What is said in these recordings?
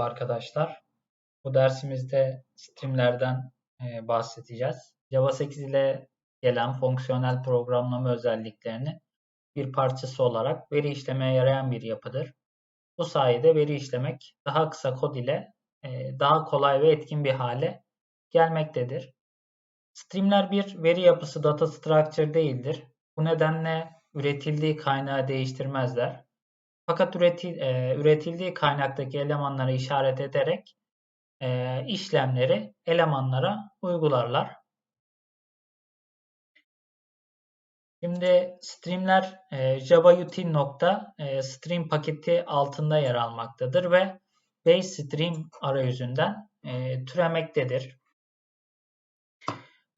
arkadaşlar. Bu dersimizde streamlerden e, bahsedeceğiz. Java 8 ile gelen fonksiyonel programlama özelliklerini bir parçası olarak veri işlemeye yarayan bir yapıdır. Bu sayede veri işlemek daha kısa kod ile e, daha kolay ve etkin bir hale gelmektedir. Streamler bir veri yapısı data structure değildir. Bu nedenle üretildiği kaynağı değiştirmezler. Fakat üretil, e, üretildiği kaynaktaki elemanları işaret ederek e, işlemleri elemanlara uygularlar. Şimdi streamler e, javautil.stream e, paketi altında yer almaktadır ve base stream arayüzünden e, türemektedir.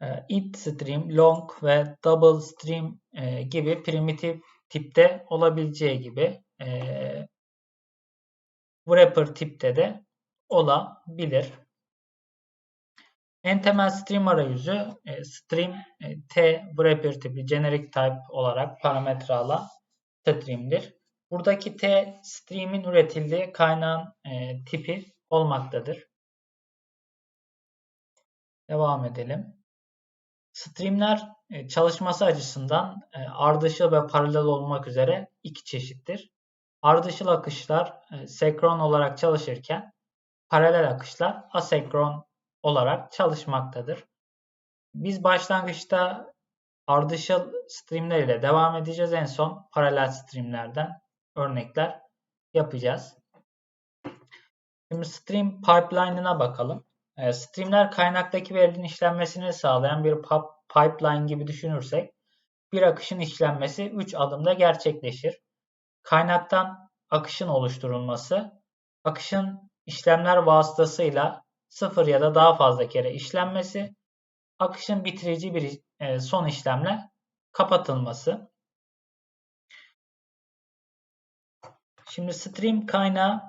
E, int stream, long ve double stream e, gibi primitif tipte olabileceği gibi e, wrapper tipte de olabilir. En temel stream arayüzü e, stream e, t wrapper tipi generic type olarak parametre alan stream'dir. Buradaki t stream'in üretildiği kaynağın e, tipi olmaktadır. Devam edelim. Streamler e, çalışması açısından ardışıl ve paralel olmak üzere iki çeşittir. Ardışıl akışlar e, senkron olarak çalışırken paralel akışlar asenkron olarak çalışmaktadır. Biz başlangıçta ardışıl streamler ile devam edeceğiz. En son paralel streamlerden örnekler yapacağız. Şimdi stream pipeline'ına bakalım. Streamler kaynaktaki verinin işlenmesini sağlayan bir pipeline gibi düşünürsek bir akışın işlenmesi 3 adımda gerçekleşir. Kaynaktan akışın oluşturulması, akışın işlemler vasıtasıyla sıfır ya da daha fazla kere işlenmesi, akışın bitirici bir e, son işlemle kapatılması. Şimdi stream kaynağı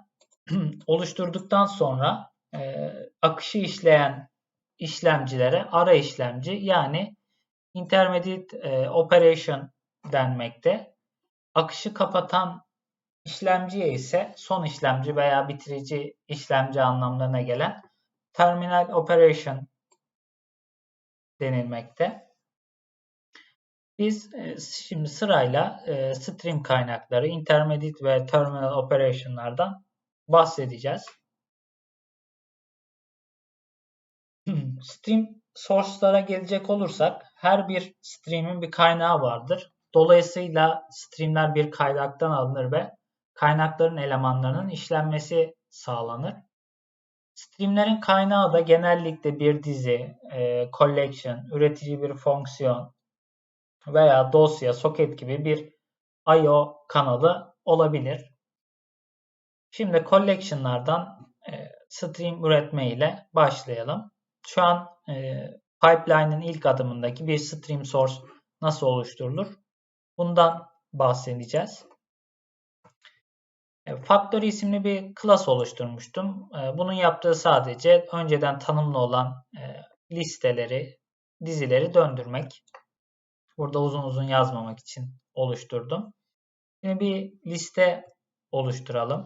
oluşturduktan sonra e, akışı işleyen işlemcilere ara işlemci yani intermediate e, operation denmekte. Akışı kapatan işlemciye ise son işlemci veya bitirici işlemci anlamlarına gelen terminal operation denilmekte. Biz e, şimdi sırayla e, stream kaynakları, intermediate ve terminal operation'lardan bahsedeceğiz. Stream source'lara gelecek olursak her bir stream'in bir kaynağı vardır. Dolayısıyla streamler bir kaynaktan alınır ve kaynakların elemanlarının işlenmesi sağlanır. Streamlerin kaynağı da genellikle bir dizi, e, collection, üretici bir fonksiyon veya dosya, soket gibi bir I.O. kanalı olabilir. Şimdi collection'lardan e, stream üretme ile başlayalım. Şu an e, pipeline'ın ilk adımındaki bir stream source nasıl oluşturulur? Bundan bahsedeceğiz. E, Factory isimli bir class oluşturmuştum. E, bunun yaptığı sadece önceden tanımlı olan e, listeleri, dizileri döndürmek. Burada uzun uzun yazmamak için oluşturdum. Şimdi bir liste oluşturalım.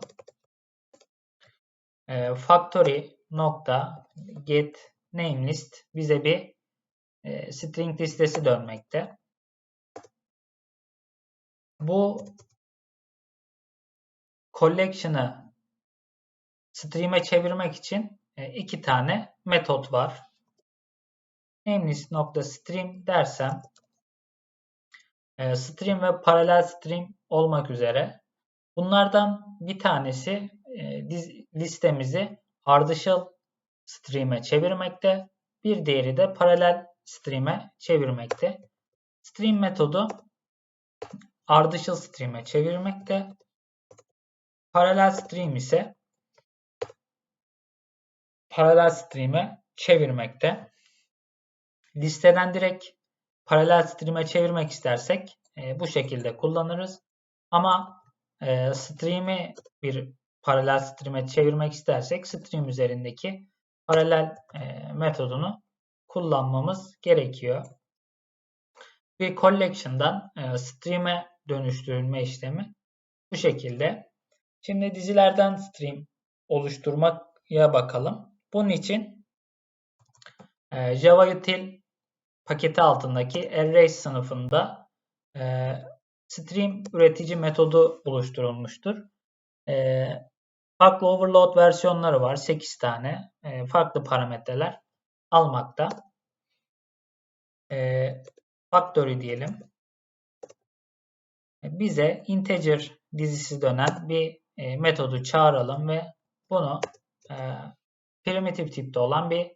Factory nokta get namelist bize bir string listesi dönmekte. Bu collection'ı stream'e çevirmek için e, iki tane metot var. Namelist nokta stream dersem e, stream ve paralel stream olmak üzere bunlardan bir tanesi e, listemizi ardışıl stream'e çevirmekte. Bir diğeri de paralel stream'e çevirmekte. Stream metodu ardışıl stream'e çevirmekte. Paralel stream ise paralel stream'e çevirmekte. Listeden direkt paralel stream'e çevirmek istersek e, bu şekilde kullanırız. Ama e, stream'i bir paralel stream'e çevirmek istersek stream üzerindeki paralel e, metodunu kullanmamız gerekiyor. Bir collection'dan e, stream'e dönüştürülme işlemi bu şekilde. Şimdi dizilerden stream oluşturmaya bakalım. Bunun için e, Java Util paketi altındaki array sınıfında e, stream üretici metodu oluşturulmuştur. E, farklı overload versiyonları var. 8 tane. E, farklı parametreler almakta. E, factory diyelim. Bize integer dizisi dönen bir e, metodu çağıralım ve bunu e, primitif tipte olan bir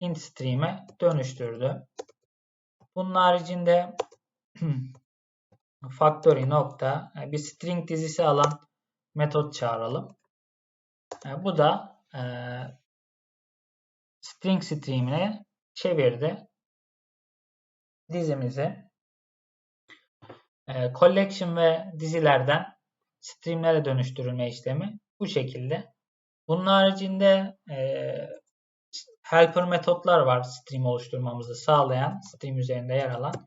int stream'e dönüştürdü. Bunun haricinde factory nokta e, bir string dizisi alan metot çağıralım. E, bu da e, string stream'ine çevirdi dizimizi. Collection ve dizilerden streamlere dönüştürülme işlemi bu şekilde. Bunun haricinde helper metotlar var stream oluşturmamızı sağlayan, stream üzerinde yer alan.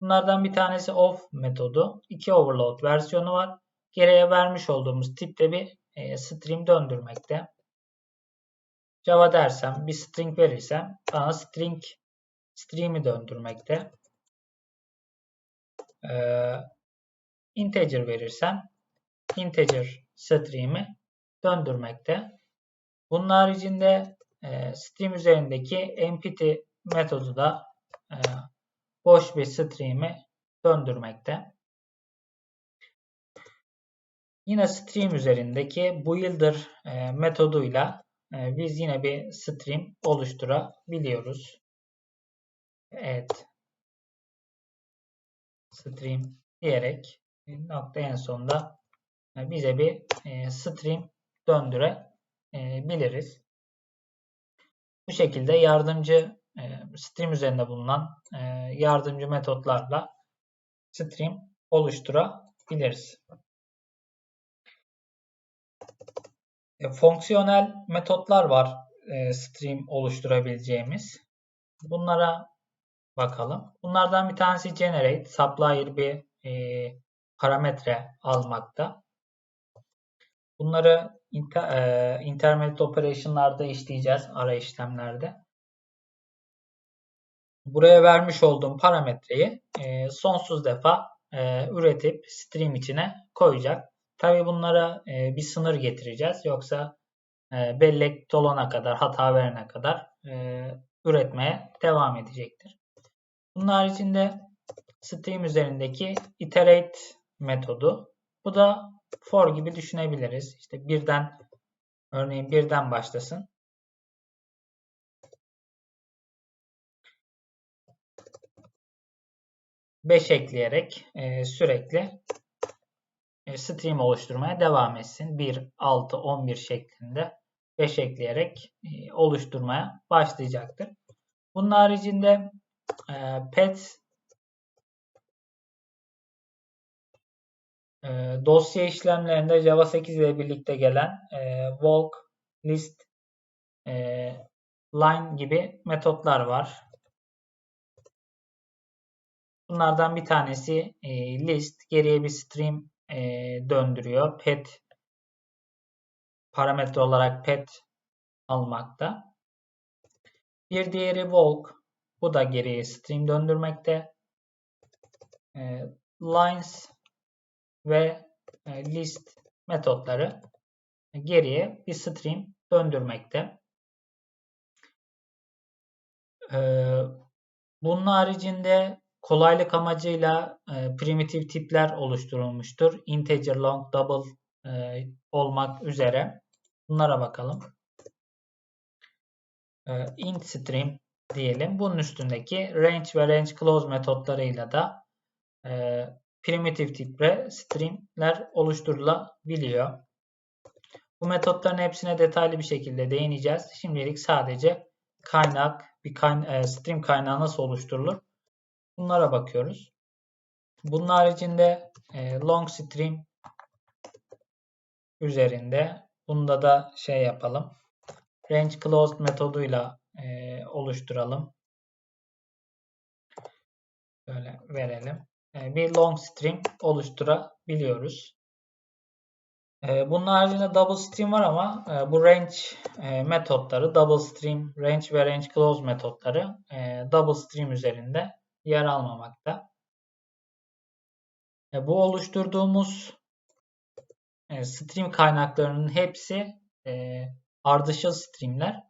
Bunlardan bir tanesi of metodu. 2 overload versiyonu var. Geriye vermiş olduğumuz tipte bir e, string döndürmekte. Java dersem bir string verirsem bana string stream'i döndürmekte. Ee, integer verirsem integer stream'i döndürmekte. Bunun haricinde e, stream üzerindeki empty metodu da e, boş bir stream'i döndürmekte. Yine stream üzerindeki builder e, metoduyla e, biz yine bir stream oluşturabiliyoruz. Evet. Stream diyerek nokta en sonunda e, bize bir e, stream döndürebiliriz. Bu şekilde yardımcı e, stream üzerinde bulunan e, yardımcı metotlarla stream oluşturabiliriz. E, fonksiyonel metotlar var e, stream oluşturabileceğimiz. Bunlara bakalım. Bunlardan bir tanesi generate, supplier bir e, parametre almakta. Bunları inter, e, intermediate operation'larda işleyeceğiz ara işlemlerde. Buraya vermiş olduğum parametreyi e, sonsuz defa e, üretip stream içine koyacak. Tabi bunlara e, bir sınır getireceğiz. Yoksa e, bellek dolana kadar, hata verene kadar e, üretmeye devam edecektir. Bunun haricinde Stream üzerindeki iterate metodu. Bu da for gibi düşünebiliriz. İşte birden örneğin birden başlasın. Beş ekleyerek e, sürekli e, stream oluşturmaya devam etsin. 1, 6, 11 şeklinde 5 ekleyerek e, oluşturmaya başlayacaktır. Bunun haricinde e, pet e, dosya işlemlerinde Java 8 ile birlikte gelen e, walk, list, e, line gibi metotlar var. Bunlardan bir tanesi e, list. Geriye bir stream e, döndürüyor. Pet parametre olarak pet almakta. Bir diğeri walk. Bu da geriye stream döndürmekte. E, lines ve e, list metotları geriye bir stream döndürmekte. E, bunun haricinde kolaylık amacıyla e, primitif tipler oluşturulmuştur. Integer, long, double olmak üzere. Bunlara bakalım. int stream diyelim. Bunun üstündeki range ve range close metotlarıyla da primitif tipre streamler oluşturulabiliyor. Bu metotların hepsine detaylı bir şekilde değineceğiz. Şimdilik sadece kaynak, bir kayna e, stream kaynağı nasıl oluşturulur? Bunlara bakıyoruz. Bunun haricinde e, long stream üzerinde bunda da şey yapalım. Range closed metoduyla e, oluşturalım. Böyle verelim. E, bir long string oluşturabiliyoruz. E, bunun haricinde double stream var ama e, bu range e, metotları double stream, range ve range close metotları e, double stream üzerinde yer almamakta. E, bu oluşturduğumuz e, stream kaynaklarının hepsi e, ardışıl streamler.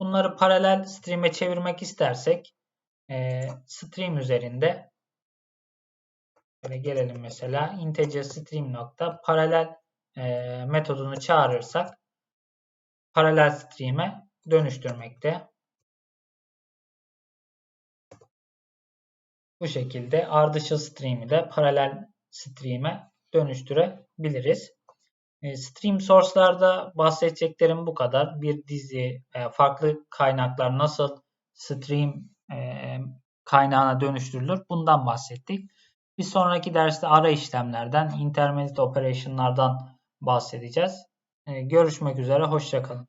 Bunları paralel stream'e çevirmek istersek e, stream üzerinde böyle gelelim mesela integer stream nokta paralel e, metodunu çağırırsak paralel stream'e dönüştürmekte. Bu şekilde ardışıl stream'i de paralel stream'e dönüştürebiliriz. E, stream source'larda bahsedeceklerim bu kadar. Bir dizi, e, farklı kaynaklar nasıl stream e, kaynağına dönüştürülür bundan bahsettik. Bir sonraki derste ara işlemlerden, intermediate operation'lardan bahsedeceğiz. Görüşmek üzere, hoşçakalın.